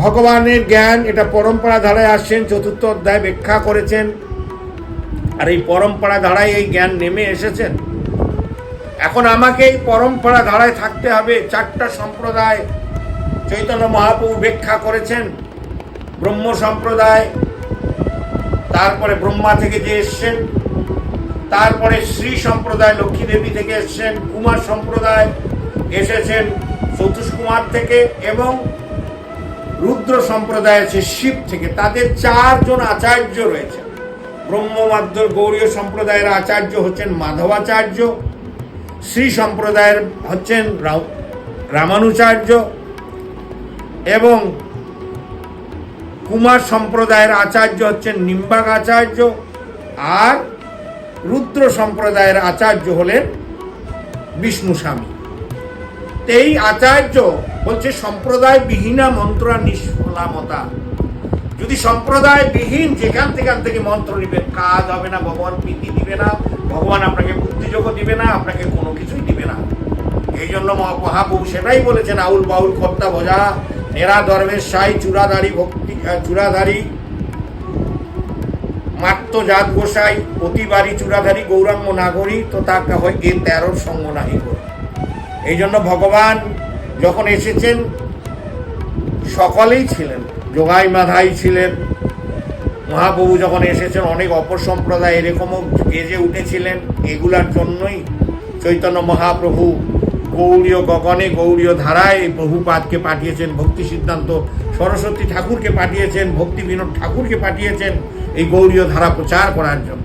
ভগবানের জ্ঞান, এটা পরম্পরা ধারায় আসছেন, চতুর্থ অধ্যায় ব্যাখ্যা করেছেন। আর এই পরম্পরা ধারায় এই জ্ঞান নেমে এসেছেন এখন আমাকে এই পরম্পরা ধারায় থাকতে হবে, চারটা সম্প্রদায়। চৈতন্য মহাপ্রভু ব্যাখ্যা করেছেন, ব্রহ্ম সম্প্রদায়, তারপরে ব্রহ্মা থেকে যে এসছেন, তারপরে শ্রী সম্প্রদায়, লক্ষ্মী দেবী থেকে এসছেন, কুমার সম্প্রদায় এসেছেন চতুষ্কুমার থেকে, এবং রুদ্র সম্প্রদায় আছে শিব থেকে তাদের চারজন আচার্য রয়েছেন ব্রহ্মমাদ্য গৌরীয় সম্প্রদায়ের আচার্য হচ্ছেন মাধবাচার্য, শ্রী সম্প্রদায়ের হচ্ছেন রামানুচার্য এবং কুমার সম্প্রদায়ের আচার্য হচ্ছেন নিম্বাক আচার্য আর রুদ্র সম্প্রদায়ের আচার্য হলেন বিষ্ণু স্বামী এই আচার্য বলছে সম্প্রদায় বিহীনা মন্ত্র নিষ্ফলামতা যদি সম্প্রদায় বিহীন যেখান থেকে থেকে মন্ত্র নিবেন কাজ হবে না, ভগবান প্রীতি দিবে না, ভগবান আপনাকে বুদ্ধিযোগও দিবে না, আপনাকে কোনো কিছুই দিবে না। এই জন্য মহা- মহাপ্রভু সেটাই বলেছেন, আউল বাউল কর্তা বোঝা নেরা ধর্মের সাই চূড়াধারী ভক্তি চূড়াধারী মাত্র জাত গোসাই অতিবারী চূড়াধারী গৌরাঙ্গ নাগরী, তো তাকে হয় এ তেরোর সঙ্গ নাহি করে। এই জন্য ভগবান যখন এসেছেন, সকলেই ছিলেন, যোগাই মাধাই ছিলেন। মহাপ্রভু যখন এসেছেন, অনেক অপর সম্প্রদায় এরকমও গেজে উঠেছিলেন। এগুলার জন্যই চৈতন্য মহাপ্রভু গৌরীয় গগনে, গৌরীয় ধারায় প্রভুপাদকে পাঠিয়েছেন, ভক্তি সিদ্ধান্ত, সরস্বতী ঠাকুরকে পাঠিয়েছেন, ভক্তি বিনোদ ঠাকুরকে পাঠিয়েছেন এই গৌরীয় ধারা প্রচার করার জন্য।